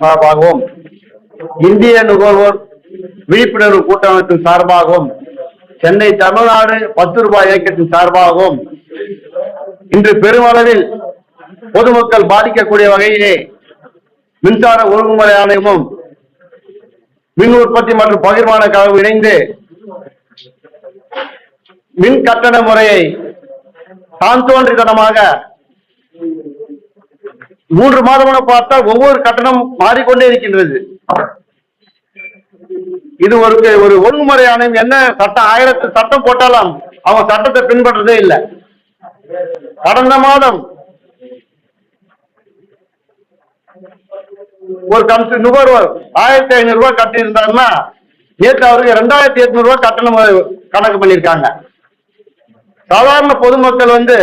சார்பாகவும் இந்திய நுகர்வோர் விழிப்புணர்வு கூட்டமைப்பின் சார்பாகவும் சென்னை தமிழ்நாடு பத்து ரூபாய் இயக்கத்தின் சார்பாகவும் இன்று பெருமளவில் பொதுமக்கள் பாதிக்கக்கூடிய வகையிலே மின்சார ஒழுங்குமுறை ஆணையமும் மின் உற்பத்தி மற்றும் பகிர்மான கழகம் இணைந்து மின் கட்டண முறையை தான் தோன்றித்தனமாக மூன்று மாதமான பார்த்தால் ஒவ்வொரு கட்டணம் மாறிக்கொண்டே இருக்கின்றது. இது ஒரு ஒரு ஒழுங்குமுறை ஆணையம் என்ன சட்டம் ஆயிரத்து சட்டம் போட்டாலும் அவங்க சட்டத்தை பின்பற்றதே இல்லை. கடந்த மாதம் ஒரு கம்ஸ் நுகர்வோர் ஆயிரத்தி ஐநூறு ரூபாய் கட்டி இருந்தாருன்னா நேற்று அவருக்கு ரெண்டாயிரத்தி எட்நூறு ரூபாய் கட்டணம் கணக்கு பண்ணியிருக்காங்க. சாதாரண பொதுமக்கள் வந்து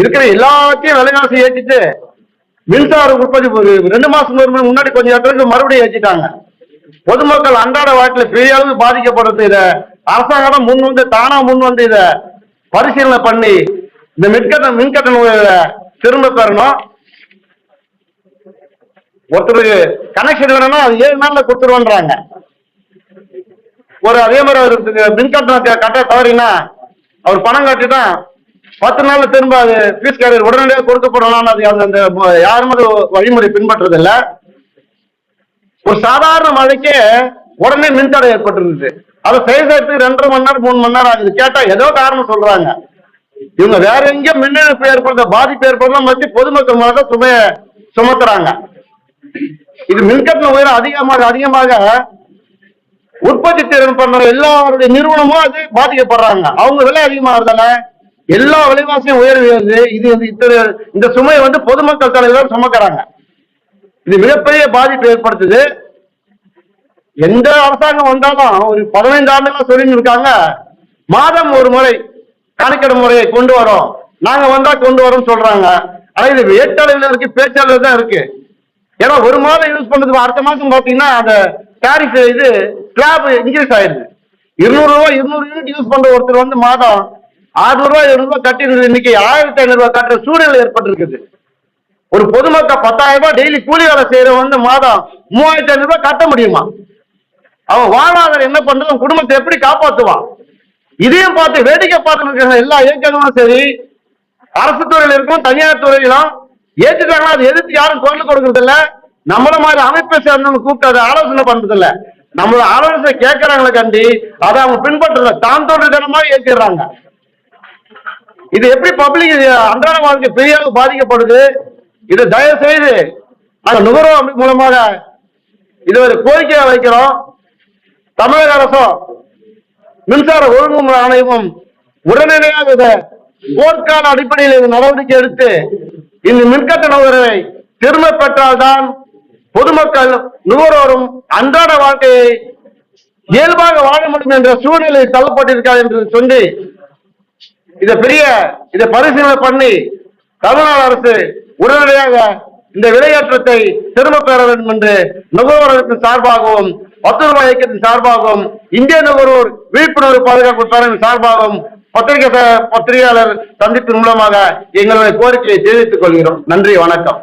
இருக்கிற எல்லாத்தையும் விலைவாசி ஏற்றிட்டு மின்சார உற்பத்தி ஒரு ரெண்டு மாசம் முன்னாடி கொஞ்சம் இடத்துக்கு மறுபடியும் ஏற்றிட்டாங்க பொதுமக்கள் அன்றாட வாழ்க்கையில் பெரிய அளவு பாதிக்கப்படுறது இத. அரசாங்கம் முன் வந்து தானா முன் வந்து இத பரிசீலனை பண்ணி இந்த மின்கட்டண மின்கட்டண திரும்ப பெறணும். ஒருத்தருக்கு கனெக்ஷன் வேணும்னா அது ஏழு நாள்ல கொடுத்துருவோன்றாங்க. ஒரு அதே மாதிரி அவருக்கு மின்கட்டணத்தை கட்ட தவறினா அவர் பணம் கட்டிட்டா பத்து நாள்ல திரும்ப அது ஃபீஸ் கேரியர் உடனடியாக கொடுக்கப்படலாம் அது அந்த அந்த யாரும் அது வழிமுறை பின்பற்றது இல்ல ஒரு சாதாரண மழைக்கே உடனே மின்தடை ஏற்பட்டுருந்துச்சு அதை செய்யறதுக்கு ரெண்டரை மணி நேரம் மூணு மணி நேரம் ஆகுது. கேட்டா ஏதோ காரணம் சொல்றாங்க. இவங்க வேற எங்கேயும் மின் ஏற்படுற ஏற்படுத்த பாதிப்பு ஏற்படுறதா பத்தி பொதுமக்கள் மேல சுமைய சுமத்துறாங்க. இது மின்கட்டண உயரம் அதிகமாக அதிகமாக உற்பத்தி திறன் பண்ற எல்லாருடைய நிறுவனமும் அது பாதிக்கப்படுறாங்க. அவங்க விலை அதிகமாகிறதால எல்லா விலைவாசியும் உயர்வு இது வந்து இத்தனை இந்த சுமையை வந்து பொதுமக்கள் தலைவர் சுமக்கிறாங்க. இது மிகப்பெரிய பாதிப்பு ஏற்படுத்துது. எந்த அரசாங்கம் வந்தாலும் ஒரு பதினைந்து ஆண்டுகளா சொல்லிட்டு இருக்காங்க. மாதம் ஒரு முறை கணக்கெடு முறையை கொண்டு வரோம். நாங்க வந்தா கொண்டு வரோம் சொல்றாங்க. ஆனா இது வேட்டளவில் இருக்கு பேச்சாளர் தான் இருக்கு. ஏன்னா ஒரு மாதம் யூஸ் பண்றதுக்கு அடுத்த மாசம் பாத்தீங்கன்னா அந்த டேரிஃப் இது ஸ்லாப் இன்க்ரீஸ் ஆயிடுது. இருநூறு ரூபாய் இருநூறு யூனிட் யூஸ் பண்ற ஒருத்தர் வந்து மாதம் ஆறுநூறு ரூபாய் எழுநூறு ரூபாய் கட்டினது இன்னைக்கு ஆயிரத்தி ஐநூறு ரூபாய் கட்டுற சூழ்நிலை ஏற்பட்டிருக்குது. ஒரு பொதுமக்கள் பத்தாயிரம் ரூபாய் டெய்லி கூலி வேலை செய்யற வந்து மாதம் மூவாயிரத்தி ஐநூறு ரூபாய் கட்ட முடியுமா? அவன் வாழ்வாதாரம் என்ன பண்றது குடும்பத்தை எப்படி காப்பாத்துவான்? இதையும் பார்த்து வேடிக்கை பார்த்துருக்கிற எல்லா இயக்கங்களும் சரி அரசு துறையில இருக்கும் தனியார் துறையிலும் ஏற்றுட்டாங்கன்னா அது எதிர்த்து யாரும் குரல் கொடுக்கறது இல்ல. நம்மள மாதிரி அமைப்பை சேர்ந்தவங்க கூப்பிட்டு அதை ஆலோசனை பண்றது இல்ல. நம்மளோட ஆலோசனை கேட்கறாங்களே கண்டி அதை அவங்க பின்பற்றல தான் தோன்றதனமா ஏற்றிடுறாங்க இது எப்படி பப்ளிக் அன்றாட வாழ்க்கை பெரிய அளவு பாதிக்கப்படுது? இது தயவு செய்து நாங்க நுகர்வோர் அமைப்பு மூலமாக இது ஒரு கோரிக்கையாக வைக்கிறோம். தமிழக அரசும் மின்சார ஒழுங்குமுறை ஆணையமும் உடனடியாக இதை போர்க்கால அடிப்படையில் இது நடவடிக்கை எடுத்து இந்த மின்கட்டண உயர்வை திரும்ப பெற்றால்தான் பொதுமக்கள் நுகர்வோரும் அன்றாட வாழ்க்கையை இயல்பாக வாழ முடியும் என்ற சூழ்நிலை தள்ளப்பட்டிருக்கார் என்று சொல்லி இதை பெரிய இதை பரிசீலனை பண்ணி தமிழ்நாடு அரசு உடனடியாக இந்த விலையேற்றத்தை திரும்ப பெற வேண்டும் என்று நுகர்வோர் சார்பாகவும் பத்து ரூபாய் இயக்கத்தின் சார்பாகவும் இந்திய நுகர்வோர் விழிப்புணர்வு பாதுகாப்பு பேரவையின் சார்பாகவும் பத்திரிகை பத்திரிகையாளர் சந்திப்பின் மூலமாக எங்களுடைய கோரிக்கையை தெரிவித்துக் கொள்கிறோம். நன்றி வணக்கம்.